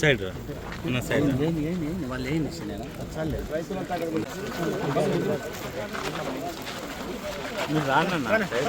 Side ఉన్న side రా. వాళ్ళు ఏం ఇచ్చినారా మీరు రానన్నా? సైడ్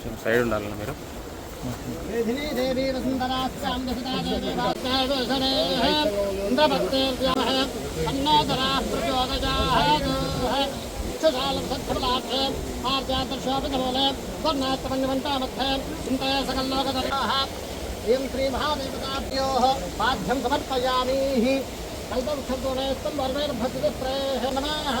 కొంచెం సైడ్ ఉండాలన్నా మీరు मेधिनी देवी वसुन्धरास्यां दशदा देवी वात्सायवसनेः इन्द्रभक्तेर्व्यमः अन्नोदराः प्रचोदयाः सुशालं सत्फलाभ्ये आर्जादर्शोपितमूले स्वर्णात्मन्यवन्तामध्ये चिन्तय सकल्लोकदर्शाः इयं श्रीमहादेवताभ्योः पाद्यं समर्पयामीः कल्पवृक्षगुणे स्तम्भर्वैर्भद्रप्रेः नमः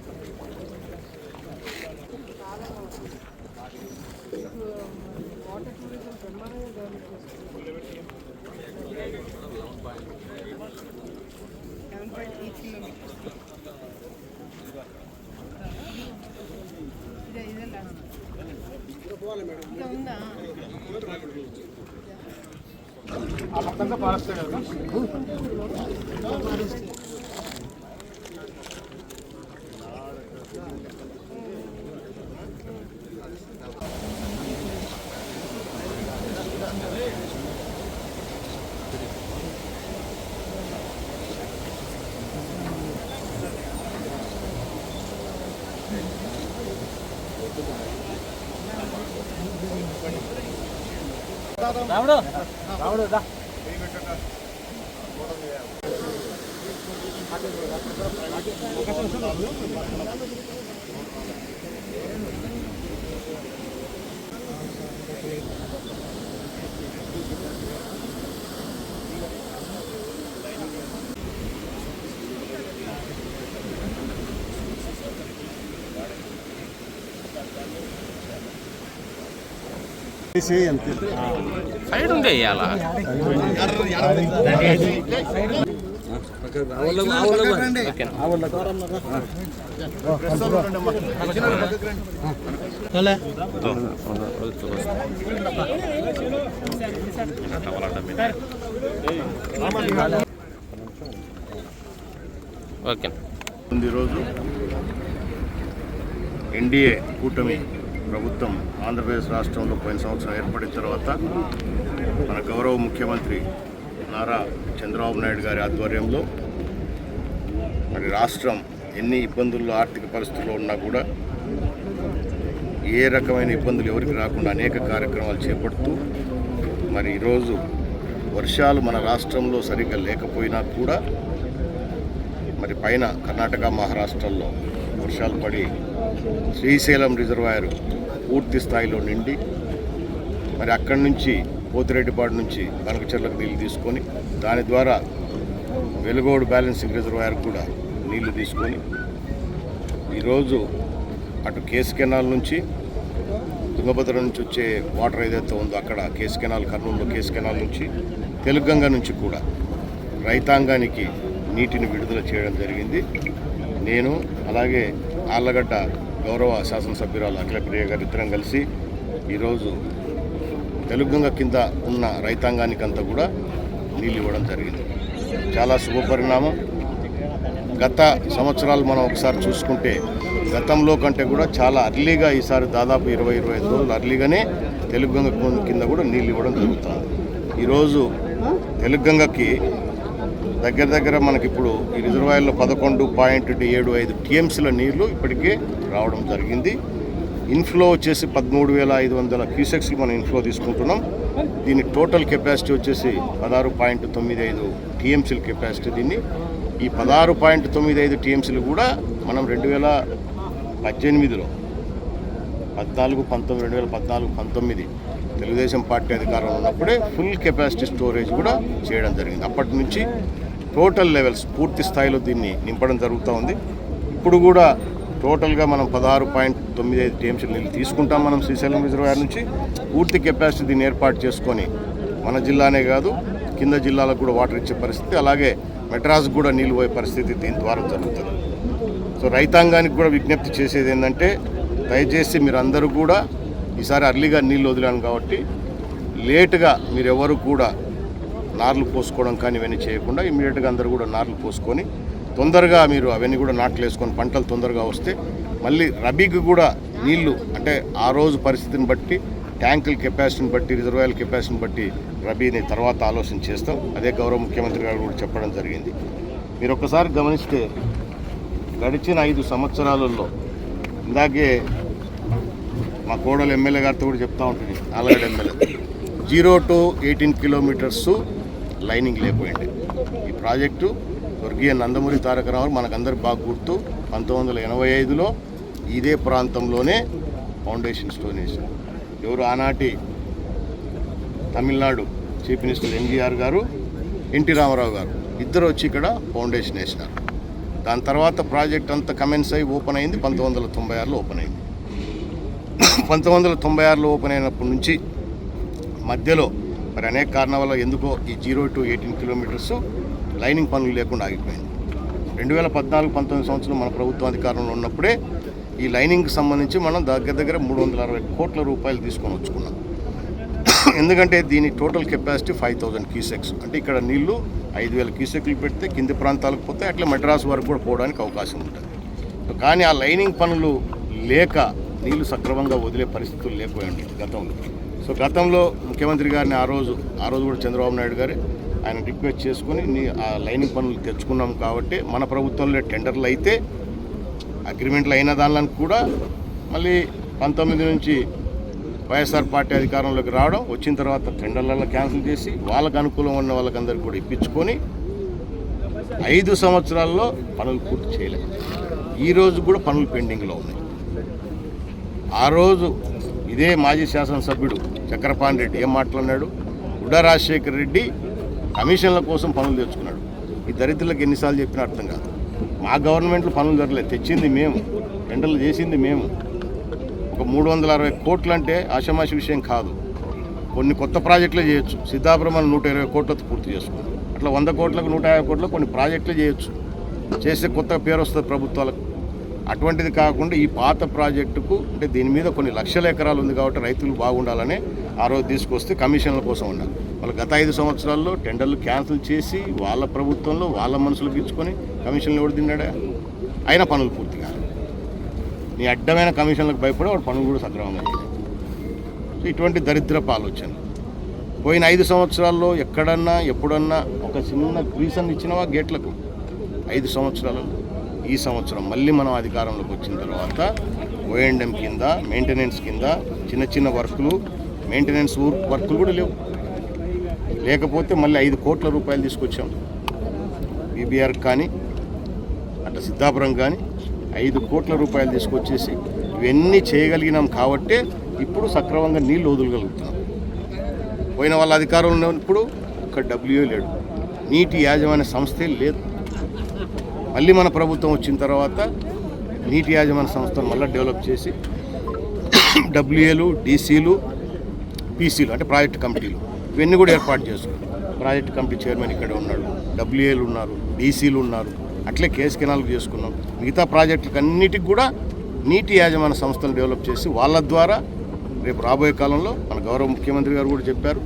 వరుణో ధ్రువం దేవా బృహస్పతే గంగా భవాని దేవతాభ్యో నమో సైడ్ ఉండే ఇవాళ ఓకే. ఉంది ఈరోజు ఎన్డీఏ కూటమి ప్రభుత్వం ఆంధ్రప్రదేశ్ రాష్ట్రంలో పోయిన సంవత్సరం ఏర్పడిన తర్వాత మన గౌరవ ముఖ్యమంత్రి నారా చంద్రబాబు నాయుడు గారి ఆధ్వర్యంలో మరి రాష్ట్రం ఎన్ని ఇబ్బందుల్లో ఆర్థిక పరిస్థితుల్లో ఉన్నా కూడా ఏ రకమైన ఇబ్బందులు ఎవరికి రాకుండా అనేక కార్యక్రమాలు చేపడుతూ మరి ఈరోజు వర్షాలు మన రాష్ట్రంలో సరిగ్గా లేకపోయినా కూడా మరి పైన కర్ణాటక మహారాష్ట్రల్లో వర్షాలు పడి శ్రీశైలం రిజర్వాయర్ పూర్తి స్థాయిలో నిండి మరి అక్కడి నుంచి పోతిరెడ్డిపాడు నుంచి కనకచెర్లకు నీళ్ళు తీసుకొని దాని ద్వారా వెలుగోడు బ్యాలెన్సింగ్ రిజర్వాయర్ కూడా నీళ్ళు తీసుకొని ఈరోజు అటు కేసు కెనాల్ నుంచి తుంగభద్ర నుంచి వచ్చే వాటర్ ఏదైతే ఉందో అక్కడ కేసు కెనాల్ కర్నూలులో కేసు కెనాల్ నుంచి తెలుగంగ నుంచి కూడా రైతాంగానికి నీటిని విడుదల చేయడం జరిగింది. నేను అలాగే ఆళ్ళగడ్డ గౌరవ శాసనసభ్యురాలు అఖిలప్రియ గారు ఇద్దరం కలిసి ఈరోజు తెలుగుగంగ కింద ఉన్న రైతాంగానికంతా కూడా నీళ్ళు ఇవ్వడం జరిగింది. చాలా శుభపరిణామం. గత సంవత్సరాలు మనం ఒకసారి చూసుకుంటే గతంలో కంటే కూడా చాలా అర్లీగా ఈసారి దాదాపు ఇరవై ఇరవై ఐదు రోజులు అర్లీగానే తెలుగు గంగ కింద కూడా నీళ్ళు ఇవ్వడం జరుగుతుంది. ఈరోజు తెలుగు గంగకి దగ్గర దగ్గర మనకి ఇప్పుడు ఈ రిజర్వాయర్లో పదకొండు పాయింట్ ఏడు ఐదు టీఎంసీల నీళ్ళు ఇప్పటికే రావడం జరిగింది. ఇన్ఫ్లో వచ్చేసి పదమూడు వేల ఐదు వందల క్యూసెక్స్లు మనం ఇన్ఫ్లో తీసుకుంటున్నాం. దీని టోటల్ కెపాసిటీ వచ్చేసి పదహారు పాయింట్ తొమ్మిది ఐదు టీఎంసీల కెపాసిటీ దీన్ని. ఈ పదహారు పాయింట్ తొమ్మిది ఐదు టీఎంసీలు కూడా మనం రెండు వేల పద్దెనిమిదిలో పద్నాలుగు పంతొమ్మిది రెండు వేల పద్నాలుగు పంతొమ్మిది తెలుగుదేశం పార్టీ అధికారంలో ఉన్నప్పుడే ఫుల్ కెపాసిటీ స్టోరేజ్ కూడా చేయడం జరిగింది. అప్పటి నుంచి టోటల్ లెవెల్స్ పూర్తి స్థాయిలో దీన్ని నింపడం జరుగుతూ ఉంది. ఇప్పుడు కూడా టోటల్గా మనం పదహారు పాయింట్ తొమ్మిది ఐదు టీఎంసీ నీళ్ళు తీసుకుంటాం మనం శ్రీశైలం రిజర్వాయర్ నుంచి. పూర్తి కెపాసిటీ దీన్ని ఏర్పాటు చేసుకొని మన జిల్లానే కాదు కింద జిల్లాలకు కూడా వాటర్ ఇచ్చే పరిస్థితి అలాగే మెడ్రాస్ కూడా నీళ్ళు పోయే పరిస్థితి దీని ద్వారా జరుగుతుంది. సో రైతాంగానికి కూడా విజ్ఞప్తి చేసేది ఏంటంటే దయచేసి మీరు అందరూ కూడా ఈసారి అర్లీగా నీళ్ళు వదిలాను కాబట్టి లేటుగా మీరెవరు కూడా నార్లు పోసుకోవడం కానీ ఇవన్నీ చేయకుండా ఇమీడియట్గా అందరూ కూడా నార్లు పోసుకొని తొందరగా మీరు అవన్నీ కూడా నాట్లు వేసుకొని పంటలు తొందరగా వస్తే మళ్ళీ రబీకి కూడా నీళ్ళు అంటే ఆ రోజు పరిస్థితిని బట్టి ట్యాంకుల కెపాసిటీని బట్టి రిజర్వాయర్ కెపాసిటీని బట్టి రబీని తర్వాత ఆలోచన చేస్తాం. అదే గౌరవ ముఖ్యమంత్రి గారు కూడా చెప్పడం జరిగింది. మీరు ఒక్కసారి గమనిస్తే గడిచిన ఐదు సంవత్సరాలలో ఇందాకే మా కోడలు ఎమ్మెల్యే గారితో కూడా చెప్తా ఉంటుంది Allagadda MLA. Zero to eighteen kilometres lining లేకపోయింది. ఈ ప్రాజెక్టు స్వర్గీయ నందమూరి తారక రామారావు మనకందరు బాగా గుర్తు. పంతొమ్మిది వందల ఎనభై ఐదులో ఇదే ప్రాంతంలోనే ఫౌండేషన్ స్టోన్ వేశారు. ఎవరు ఆనాటి తమిళనాడు చీఫ్ మినిస్టర్ ఎన్టీఆర్ గారు ఎన్టీ రామారావు గారు ఇద్దరు వచ్చి ఇక్కడ ఫౌండేషన్ వేసినారు. దాని తర్వాత ప్రాజెక్ట్ అంతా కమెన్స్ అయ్యి ఓపెన్ అయింది. పంతొమ్మిది వందల తొంభై ఆరులో ఓపెన్ అయింది. పంతొమ్మిది వందల తొంభై ఆరులో ఓపెన్ అయినప్పటి నుంచి మధ్యలో మరి అనేక కారణాల వల్ల ఎందుకో ఈ zero to eighteen kilometres lining పనులు లేకుండా ఆగిపోయింది. రెండు వేల పద్నాలుగు పంతొమ్మిది సంవత్సరం మన ప్రభుత్వం అధికారంలో ఉన్నప్పుడే ఈ లైనింగ్కి సంబంధించి మనం దగ్గర దగ్గర మూడు వందల అరవై కోట్ల రూపాయలు తీసుకొని వచ్చుకున్నాం. ఎందుకంటే దీని total capacity five thousand cusecs. అంటే ఇక్కడ నీళ్ళు ఐదు వేల క్యూసెక్లు పెడితే కింది ప్రాంతాలకు పోతే అట్లా మెడ్రాస్ వరకు కూడా పోవడానికి అవకాశం ఉంటుంది. కానీ ఆ లైనింగ్ పనులు లేక నీళ్ళు సక్రమంగా వదిలే పరిస్థితులు లేకపోయండి గతంలో. సో గతంలో ముఖ్యమంత్రి గారిని ఆ రోజు ఆ రోజు కూడా చంద్రబాబు నాయుడు గారు ఆయన రిక్వెస్ట్ చేసుకుని నీ ఆ లైనింగ్ పనులు తెచ్చుకున్నాం కాబట్టి మన ప్రభుత్వంలో టెండర్లు అయితే అగ్రిమెంట్లు అయిన దానిలను కూడా మళ్ళీ పంతొమ్మిది నుంచి వైఎస్ఆర్ పార్టీ అధికారంలోకి రావడం వచ్చిన తర్వాత టెండర్లలో క్యాన్సిల్ చేసి వాళ్ళకు అనుకూలం ఉన్న వాళ్ళకందరికీ కూడా ఇప్పించుకొని ఐదు సంవత్సరాల్లో పనులు పూర్తి చేయలేదు. ఈ రోజు కూడా పనులు పెండింగ్లో ఉన్నాయి. ఆ రోజు ఇదే మాజీ శాసనసభ్యుడు చక్రపాణి రెడ్డి ఏం మాట్లాడినాడు? ఉడా రాజశేఖర్ రెడ్డి కమిషన్ల కోసం పనులు తెచ్చుకున్నాడు. ఈ దరిద్రులకు ఎన్నిసార్లు చెప్పినా అర్థం కాదు. మా గవర్నమెంట్లో పనులు జరగలేదు. తెచ్చింది మేము. టెండర్లు చేసింది మేము. ఒక మూడు వందల అరవై కోట్లు అంటే ఆషమాషి విషయం కాదు. కొన్ని కొత్త ప్రాజెక్టులు చేయొచ్చు. సిద్ధాపురం నూట ఇరవై కోట్లతో పూర్తి చేసుకున్నాం అట్లా వంద కోట్లకు నూట యాభై కోట్లకు కొన్ని ప్రాజెక్టులు చేయొచ్చు. చేస్తే కొత్త పేరు వస్తుంది ప్రభుత్వాలకు. అటువంటిది కాకుండా ఈ పాత ప్రాజెక్టుకు అంటే దీని మీద కొన్ని లక్షల ఎకరాలు ఉంది కాబట్టి రైతులు బాగుండాలని ఆ రోజు తీసుకొస్తే కమిషన్ల కోసం ఉన్నారు వాళ్ళు గత ఐదు సంవత్సరాల్లో టెండర్లు క్యాన్సిల్ చేసి వాళ్ళ ప్రభుత్వంలో వాళ్ళ మనుషులకు ఇచ్చుకొని కమిషన్లు ఎవడు తిన్నాడా? అయినా పనులు పూర్తి కాదు నీ అడ్డమైన కమిషన్లకు భయపడి వాడు పనులు కూడా సక్రమంగా సో ఇటువంటి దరిద్రపు ఆలోచన. పోయిన ఐదు సంవత్సరాల్లో ఎక్కడన్నా ఎప్పుడన్నా ఒక చిన్న రీజన్ ఇచ్చినవా గేట్లకు? ఐదు సంవత్సరాలు ఈ సంవత్సరం మళ్ళీ మనం అధికారంలోకి వచ్చిన తర్వాత ఓఎండ్ఎం కింద మెయింటెనెన్స్ కింద చిన్న చిన్న వర్కులు మెయింటెనెన్స్ వర్కులు కూడా లేవు. లేకపోతే మళ్ళీ ఐదు కోట్ల రూపాయలు తీసుకొచ్చాం. బీబీఆర్ కానీ అట్లా సిద్ధాపురం కానీ ఐదు కోట్ల రూపాయలు తీసుకొచ్చేసి ఇవన్నీ చేయగలిగినాం కాబట్టే ఇప్పుడు సక్రమంగా నీళ్ళు వదలగలుగుతున్నాం. పోయిన వాళ్ళ అధికారంలో ఉన్నప్పుడు ఒక్క డబ్ల్యూ లేడు. నీటి యాజమాన్య సంస్థే లేదు. మళ్ళీ మన ప్రభుత్వం వచ్చిన తర్వాత నీటి యాజమాన్య సంస్థను మళ్ళీ డెవలప్ చేసి డబ్ల్యూఏలు డీసీలు పీసీలు అంటే ప్రాజెక్ట్ కమిటీలు ఇవన్నీ కూడా ఏర్పాటు చేసుకున్నాం. ప్రాజెక్ట్ కమిటీ చైర్మన్ ఇక్కడ ఉన్నాడు డబ్ల్యూఏలు ఉన్నారు డీసీలు ఉన్నారు అట్లే కేసు కెనాలు చేసుకున్నాం. మిగతా ప్రాజెక్టులకు అన్నిటికి కూడా నీటి యాజమాన్య సంస్థలు డెవలప్ చేసి వాళ్ళ ద్వారా రేపు రాబోయే కాలంలో మన గౌరవ ముఖ్యమంత్రి గారు కూడా చెప్పారు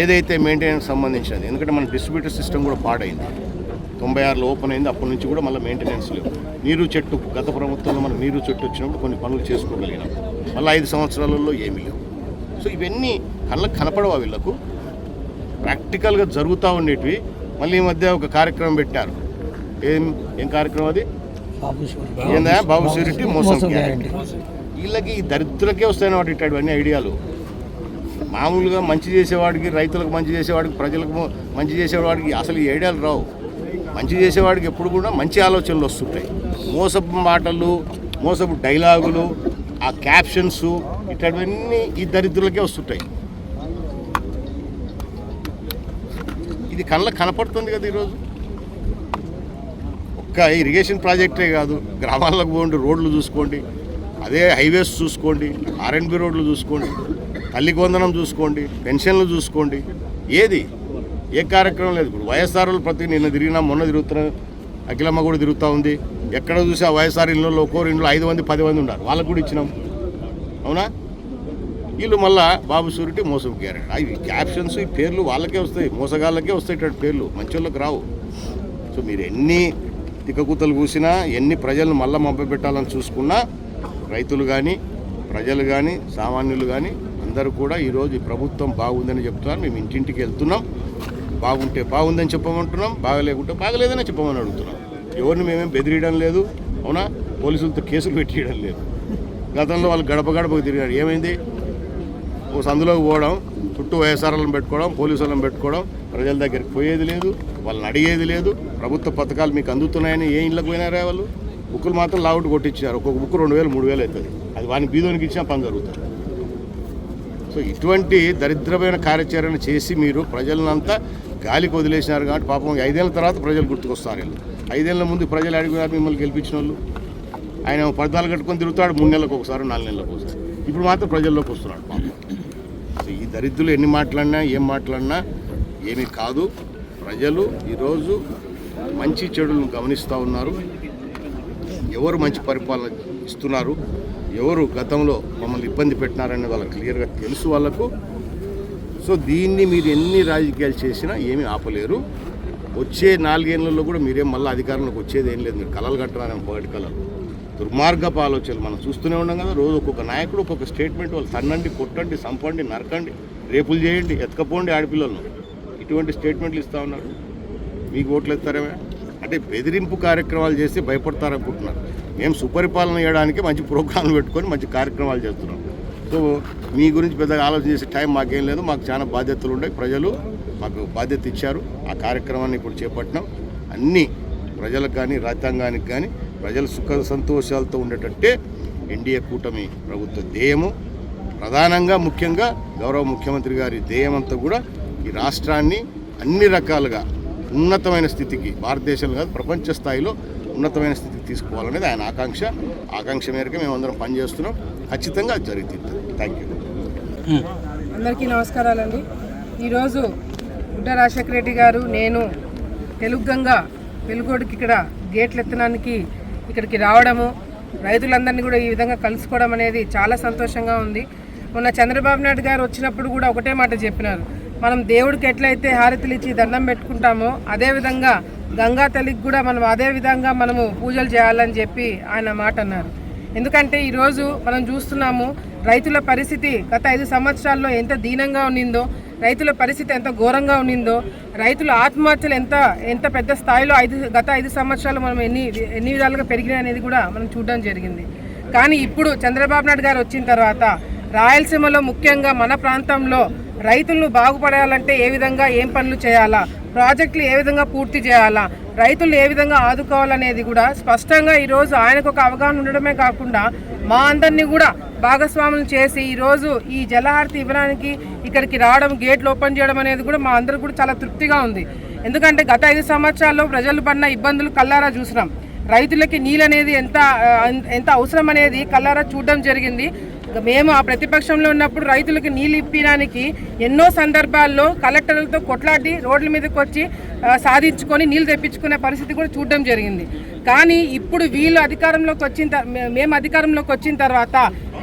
ఏదైతే మెయింటెనెన్స్ సంబంధించినది ఎందుకంటే మన డిస్ట్రిబ్యూటర్ సిస్టమ్ కూడా పాడైంది. తొంభై ఆరులో ఓపెన్ అయింది. అప్పటి నుంచి కూడా మళ్ళీ మెయింటెనెన్స్ లేవు. నీరు చెట్టు గత ప్రభుత్వంలో మనం నీరు చెట్టు వచ్చినప్పుడు కొన్ని పనులు చేసుకోగలిగినాం. మళ్ళీ ఐదు సంవత్సరాలలో ఏమీ లేవు. సో ఇవన్నీ కళ్ళకు కనపడవా వీళ్ళకు? ప్రాక్టికల్గా జరుగుతూ ఉండేటివి. మళ్ళీ ఈ మధ్య ఒక కార్యక్రమం పెట్టారు. ఏం ఏం కార్యక్రమం అది? ఏందా? బాబు సెక్యూరిటీ మోసం వీళ్ళకి ఈ దరిద్రులకే వస్తాయని వాటి ఇట్లాంటివన్నీ ఐడియాలు. మామూలుగా మంచి చేసేవాడికి రైతులకు మంచి చేసేవాడికి ప్రజలకు మంచి చేసేవాడికి అసలు ఈ ఐడియాలు రావు. మంచి చేసేవాడికి ఎప్పుడు కూడా మంచి ఆలోచనలు వస్తుంటాయి. మోసపు మాటలు మోసపు డైలాగులు ఆ క్యాప్షన్స్ ఇట్లాంటివన్నీ ఈ దరిద్రులకే వస్తుంటాయి. ఇది కళ్ళ కనపడుతుంది కదా ఈరోజు. ఒక్క ఇరిగేషన్ ప్రాజెక్టే కాదు గ్రామాలకు పోండి రోడ్లు చూసుకోండి అదే హైవేస్ చూసుకోండి ఆర్ఎండ్బి రోడ్లు చూసుకోండి తల్లికొందనం చూసుకోండి పెన్షన్లు చూసుకోండి ఏది? ఏ కార్యక్రమం లేదు. ఇప్పుడు వైఎస్ఆర్లు ప్రతి నిన్న తిరిగినా మొన్న తిరుగుతున్నా అఖిలమ్మ కూడా తిరుగుతూ ఉంది. ఎక్కడ చూసి ఆ వైఎస్ఆర్ ఇళ్ళలో ఒక్కోరు ఇంట్లో ఐదు మంది పది మంది ఉన్నారు. వాళ్ళకు కూడా ఇచ్చినాం. అవునా? వీళ్ళు మళ్ళా బాబు సూరిటీ మోసం గ్యారెంటీ అవి క్యాప్షన్స్ ఈ పేర్లు వాళ్ళకే వస్తాయి. మోసగాళ్ళకే వస్తాయి పేర్లు. మంచోళ్ళకి రావు. సో మీరు ఎన్ని తిక్కకూతలు కూసినా ఎన్ని ప్రజలను మళ్ళా మభ్యపెట్టాలని చూసుకున్నా రైతులు కానీ ప్రజలు కానీ సామాన్యులు కానీ అందరూ కూడా ఈరోజు ప్రభుత్వం బాగుందని చెప్తున్నారు. మేము ఇంటింటికి వెళ్తున్నాం. బాగుంటే బాగుందని చెప్పమంటున్నాం బాగలేకుంటే బాగలేదని చెప్పమని అడుగుతున్నాం. ఎవరిని మేమేం బెదిరియడం లేదు అవునా? పోలీసులతో కేసులు పెట్టియడం లేదు. గతంలో వాళ్ళు గడప గడపకు తిరిగారు. ఏమైంది? ఓ సందులోకి పోవడం చుట్టూ వైఎస్ఆర్లను పెట్టుకోవడం పోలీసులను పెట్టుకోవడం ప్రజల దగ్గరికి పోయేది లేదు వాళ్ళని అడిగేది లేదు. ప్రభుత్వ పథకాలు మీకు అందుతున్నాయని ఏ ఇళ్ళకి పోయినారా వాళ్ళు? బుక్కులు మాత్రం లావుట్ కొట్టించారు ఒక్కొక్క బుక్ రెండు వేలు మూడు వేలు అవుతుంది. అది వాని బీదోనికి ఇచ్చినా పని జరుగుతుంది. సో ఇటువంటి దరిద్రమైన కార్యాచరణ చేసి మీరు ప్రజలనంతా గాలికి వదిలేసినారు కాబట్టి పాపం ఐదేళ్ళ తర్వాత ప్రజలు గుర్తుకొస్తారు వీళ్ళు. ఐదేళ్ళ ముందు ప్రజలు అడిగినారు మిమ్మల్ని గెలిపించిన వాళ్ళు. ఆయన పద్నాలుగు కట్టుకొని తిరుగుతాడు మూడు నెలలకు ఒకసారి నాలుగు నెలలకు ఒకసారి. ఇప్పుడు మాత్రం ప్రజల్లోకి వస్తున్నాడు పాపం. సో ఈ దరిద్రులు ఎన్ని మాట్లాడినా ఏం మాట్లాడినా ఏమీ కాదు. ప్రజలు ఈరోజు మంచి చెడులను గమనిస్తూ ఉన్నారు. ఎవరు మంచి పరిపాలన ఇస్తున్నారు? ఎవరు గతంలో మమ్మల్ని ఇబ్బంది పెట్టినారని వాళ్ళకి క్లియర్గా తెలుసు వాళ్ళకు. సో దీన్ని మీరు ఎన్ని రాజకీయాలు చేసినా ఏమీ ఆపలేరు. వచ్చే నాలుగేళ్ళలో కూడా మీరేం మళ్ళీ అధికారంలోకి వచ్చేది ఏం లేదు. మీరు కలలు కట్టడానికి పొగటి కలలు. దుర్మార్గపు ఆలోచనలు మనం చూస్తూనే ఉన్నాం కదా. రోజు ఒక్కొక్క నాయకుడు ఒక్కొక్క స్టేట్మెంట్ వాళ్ళు తన్నండి కొట్టండి సంపండి నరకండి రేపులు చేయండి ఎత్తుకపోండి ఆడపిల్లలను. ఇటువంటి స్టేట్మెంట్లు ఇస్తూ ఉన్నారు. మీకు ఓట్లు ఎత్తారేమే? అంటే బెదిరింపు కార్యక్రమాలు చేసి భయపడతారనుకుంటున్నారు. మేము సుపరిపాలన చేయడానికి మంచి ప్రోగ్రాంలు పెట్టుకొని మంచి కార్యక్రమాలు చేస్తున్నాం. సో మీ గురించి పెద్దగా ఆలోచన చేసే టైం మాకేం లేదు. మాకు చాలా బాధ్యతలు ఉన్నాయి. ప్రజలు మాకు బాధ్యత ఇచ్చారు. ఆ కార్యక్రమాన్ని ఇప్పుడు చేపట్టినాం. అన్నీ ప్రజలకు కానీ రాజ్యాంగానికి కానీ ప్రజలు సుఖ సంతోషాలతో ఉండేటట్టే ఎన్డీఏ కూటమి ప్రభుత్వ ధ్యేయము ప్రధానంగా ముఖ్యంగా గౌరవ ముఖ్యమంత్రి గారి ధ్యేయమంతా కూడా ఈ రాష్ట్రాన్ని అన్ని రకాలుగా ఉన్నతమైన స్థితికి భారతదేశంలో కాదు ప్రపంచ స్థాయిలో ఉన్నతమైన స్థితికి తీసుకోవాలనేది ఆయన ఆకాంక్ష. ఆకాంక్ష మేరకు మేము అందరం పనిచేస్తున్నాం. ఖచ్చితంగా అది జరుగుతుంది. థ్యాంక్ యూ అందరికీ నమస్కారాలండి. ఈరోజు గుడ్డ రాజశేఖర రెడ్డి గారు నేను తెలుగు గంగ వెలుగోడికి ఇక్కడ గేట్లు ఎత్తడానికి ఇక్కడికి రావడము రైతులందరినీ కూడా ఈ విధంగా కలుసుకోవడం అనేది చాలా సంతోషంగా ఉంది. మొన్న చంద్రబాబు నాయుడు గారు వచ్చినప్పుడు కూడా ఒకటే మాట చెప్పినారు. మనం దేవుడికి ఎట్లయితే హారతులు ఇచ్చి దండం పెట్టుకుంటామో అదేవిధంగా గంగా తల్లికి కూడా మనం అదే విధంగా మనము పూజలు చేయాలని చెప్పి ఆయన మాట అన్నారు. ఎందుకంటే ఈరోజు మనం చూస్తున్నాము రైతుల పరిస్థితి గత ఐదు సంవత్సరాల్లో ఎంత దీనంగా ఉన్నిందో రైతుల పరిస్థితి ఎంత ఘోరంగా ఉన్నిందో రైతుల ఆత్మహత్యలు ఎంత ఎంత పెద్ద స్థాయిలో ఐదు గత ఐదు సంవత్సరాలు మనం ఎన్ని ఎన్ని విధాలుగా పెరిగినాయి అనేది కూడా మనం చూడడం జరిగింది. కానీ ఇప్పుడు చంద్రబాబు నాయుడు గారు వచ్చిన తర్వాత రాయలసీమలో ముఖ్యంగా మన ప్రాంతంలో రైతులను బాగుపడాలంటే ఏ విధంగా ఏం పనులు చేయాలా? ప్రాజెక్టులు ఏ విధంగా పూర్తి చేయాలా? రైతులు ఏ విధంగా ఆదుకోవాలనేది కూడా స్పష్టంగా ఈరోజు ఆయనకు ఒక అవగాహన ఉండడమే కాకుండా మా అందరినీ కూడా భాగస్వాములు చేసి ఈరోజు ఈ జలహారతి ఇవ్వడానికి ఇక్కడికి రావడం గేట్లు ఓపెన్ చేయడం అనేది కూడా మా అందరికి కూడా చాలా తృప్తిగా ఉంది. ఎందుకంటే గత ఐదు సంవత్సరాల్లో ప్రజలు పడిన ఇబ్బందులు కల్లారా చూసినాం. రైతులకి నీళ్ళు అనేది ఎంత ఎంత అవసరం అనేది కల్లారా చూడడం జరిగింది. మేము ఆ ప్రతిపక్షంలో ఉన్నప్పుడు రైతులకు నీళ్ళు ఇప్పడానికి ఎన్నో సందర్భాల్లో కలెక్టర్లతో కొట్లాడి రోడ్ల మీదకి వచ్చి సాధించుకొని నీళ్ళు తెప్పించుకునే పరిస్థితి కూడా చూడడం జరిగింది. కానీ ఇప్పుడు వీళ్ళు అధికారంలోకి వచ్చిన మేము అధికారంలోకి వచ్చిన తర్వాత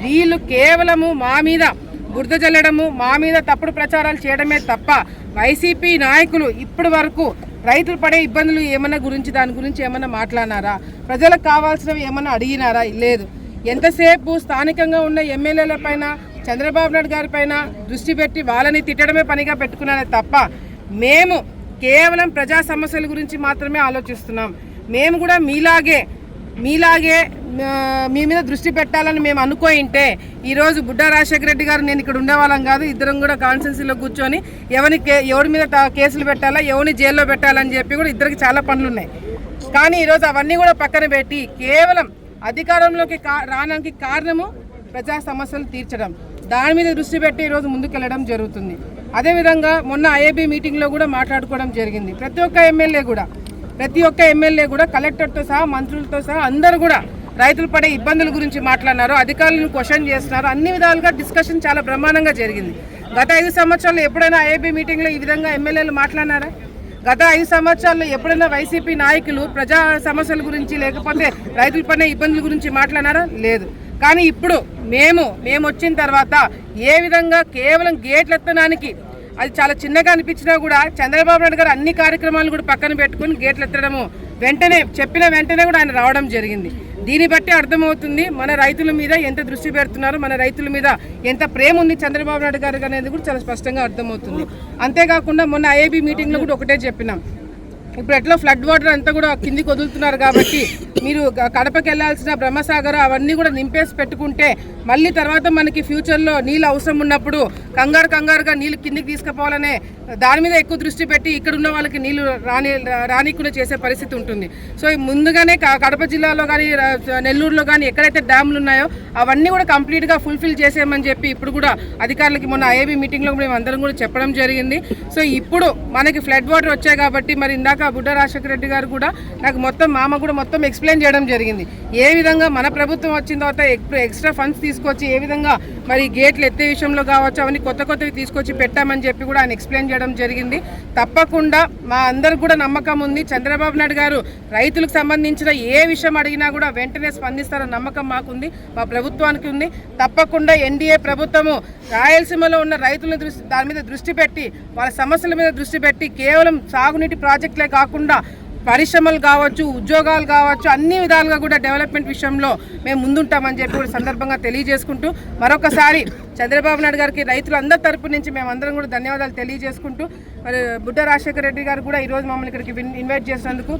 వీళ్ళు కేవలము మా మీద బురద జల్లడము మా మీద తప్పుడు ప్రచారాలు చేయడమే తప్ప వైసీపీ నాయకులు ఇప్పటి వరకు రైతులు పడే ఇబ్బందులు ఏమన్నా గురించి దాని గురించి ఏమన్నా మాట్లాడినారా? ప్రజలకు కావాల్సినవి ఏమన్నా అడిగినారా? లేదు. ఎంతసేపు స్థానికంగా ఉన్న ఎమ్మెల్యేల పైన చంద్రబాబు నాయుడు గారి పైన దృష్టి పెట్టి వాళ్ళని తిట్టడమే పనిగా పెట్టుకున్నారే తప్ప మేము కేవలం ప్రజా సమస్యల గురించి మాత్రమే ఆలోచిస్తున్నాం. మేము కూడా మీలాగే మీలాగే మీ మీద దృష్టి పెట్టాలని మేము అనుకోయింటే ఈరోజు బుడ్డా రాజశేఖర రెడ్డి గారు నేను ఇక్కడ ఉండేవాళ్ళం కాదు ఇద్దరం కూడా కాన్సెన్సీలో కూర్చొని ఎవరిని ఎవరి మీద కేసులు పెట్టాలా ఎవరిని జైల్లో పెట్టాలని చెప్పి కూడా ఇద్దరికి చాలా పనులు ఉన్నాయి కానీ ఈరోజు అవన్నీ కూడా పక్కన పెట్టి కేవలం అధికారంలోకి కా- రావడానికి కారణము ప్రజా సమస్యలు తీర్చడం. దాని మీద దృష్టి పెట్టి ఈరోజు ముందుకెళ్ళడం జరుగుతుంది. అదేవిధంగా మొన్న ఐఏబీ మీటింగ్లో కూడా మాట్లాడుకోవడం జరిగింది. ప్రతి ఒక్క ఎమ్మెల్యే కూడా ప్రతి ఒక్క ఎమ్మెల్యే కూడా కలెక్టర్తో సహా మంత్రులతో సహా అందరూ కూడా రైతులు పడే ఇబ్బందుల గురించి మాట్లాడినారు. అధికారులను క్వశ్చన్ చేస్తున్నారు. అన్ని విధాలుగా డిస్కషన్ చాలా బ్రహ్మాండంగా జరిగింది. గత ఐదు సంవత్సరాలు ఎప్పుడైనా ఐఏబీ మీటింగ్లో ఈ విధంగా ఎమ్మెల్యేలు మాట్లాడినారా? గత ఐదు సంవత్సరాల్లో ఎప్పుడైనా వైసీపీ నాయకులు ప్రజా సమస్యల గురించి లేకపోతే రైతుల పడే ఇబ్బందుల గురించి మాట్లాడారా లేదు. కానీ ఇప్పుడు మేము మేము వచ్చిన తర్వాత ఏ విధంగా కేవలం గేట్లు ఎత్తడానికి అది చాలా చిన్నగా అనిపించినా కూడా చంద్రబాబు నాయుడు గారు అన్ని కార్యక్రమాలు కూడా పక్కన పెట్టుకుని గేట్లు ఎత్తడము వెంటనే చెప్పిన వెంటనే కూడా ఆయన రావడం జరిగింది. దీన్ని బట్టి అర్థమవుతుంది మన రైతుల మీద ఎంత దృష్టి పెడుతున్నారు మన రైతుల మీద ఎంత ప్రేమ ఉంది చంద్రబాబు నాయుడు గారికి అనేది కూడా చాలా స్పష్టంగా అర్థమవుతుంది. అంతేకాకుండా మొన్న ఐఏబీ మీటింగ్లో కూడా ఒకటే చెప్పినాం. ఇప్పుడు ఎట్లా ఫ్లడ్ వాటర్ అంతా కూడా కిందికి వదులుతున్నారు కాబట్టి మీరు కడపకి వెళ్ళాల్సిన బ్రహ్మసాగర్ అవన్నీ కూడా నింపేసి పెట్టుకుంటే మళ్ళీ తర్వాత మనకి ఫ్యూచర్లో నీళ్ళు అవసరం ఉన్నప్పుడు కంగారు కంగారుగా నీళ్ళు కిందికి తీసుకుపోవాలనే దాని మీద ఎక్కువ దృష్టి పెట్టి ఇక్కడ ఉన్న వాళ్ళకి నీళ్ళు రాని రానికుండా చేసే పరిస్థితి ఉంటుంది. సో ముందుగానే క- కడప జిల్లాలో కానీ నెల్లూరులో కానీ ఎక్కడైతే డ్యామ్లు ఉన్నాయో అవన్నీ కూడా కంప్లీట్గా ఫుల్ఫిల్ చేసేయమని చెప్పి ఇప్పుడు కూడా అధికారులకి మొన్న ఐఏబీ మీటింగ్లో మేము అందరం కూడా చెప్పడం జరిగింది. సో ఇప్పుడు మనకి ఫ్లడ్ వాటర్ వచ్చాయి కాబట్టి మరి ఇందాక బుడ్డ రాజశేఖర రెడ్డి గారు కూడా నాకు మొత్తం మామ కూడా మొత్తం ఎక్స్ప్లెయిన్ చేయడం జరిగింది. ఏ విధంగా మన ప్రభుత్వం వచ్చిన తర్వాత ఎక్స్ట్రా ఫండ్స్ తీసుకొచ్చి ఏ విధంగా మరి గేట్లు ఎత్తే విషయంలో కావచ్చు అవన్నీ కొత్త కొత్తవి తీసుకొచ్చి పెట్టామని చెప్పి కూడా ఆయన ఎక్స్ప్లెయిన్ చేయడం జరిగింది. తప్పకుండా మా అందరికి కూడా నమ్మకం ఉంది. చంద్రబాబు నాయుడు గారు రైతులకు సంబంధించిన ఏ విషయం అడిగినా కూడా వెంటనే స్పందిస్తారన్న నమ్మకం మాకుంది. మా ప్రభుత్వానికి ఉంది. తప్పకుండా ఎన్డీఏ ప్రభుత్వము రాయలసీమలో ఉన్న రైతుల దృష్టి దాని మీద దృష్టి పెట్టి వాళ్ళ సమస్యల మీద దృష్టి పెట్టి కేవలం సాగునీటి ప్రాజెక్టులే కాకుండా పరిశ్రమలు కావచ్చు ఉద్యోగాలు కావచ్చు అన్ని విధాలుగా కూడా డెవలప్మెంట్ విషయంలో మేము ముందుంటామని చెప్పి కూడా సందర్భంగా తెలియజేసుకుంటూ మరొకసారి చంద్రబాబు నాయుడు గారికి రైతులందరి తరపు నుంచి మేమందరం కూడా ధన్యవాదాలు తెలియజేసుకుంటూ మరి బుడ్డ రాజశేఖర రెడ్డి గారు కూడా ఈరోజు మమ్మల్ని ఇక్కడికి ఇన్వైట్ చేసినందుకు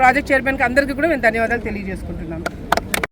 ప్రాజెక్ట్ చైర్మన్కి అందరికీ కూడా మేము ధన్యవాదాలు తెలియజేసుకుంటున్నాము.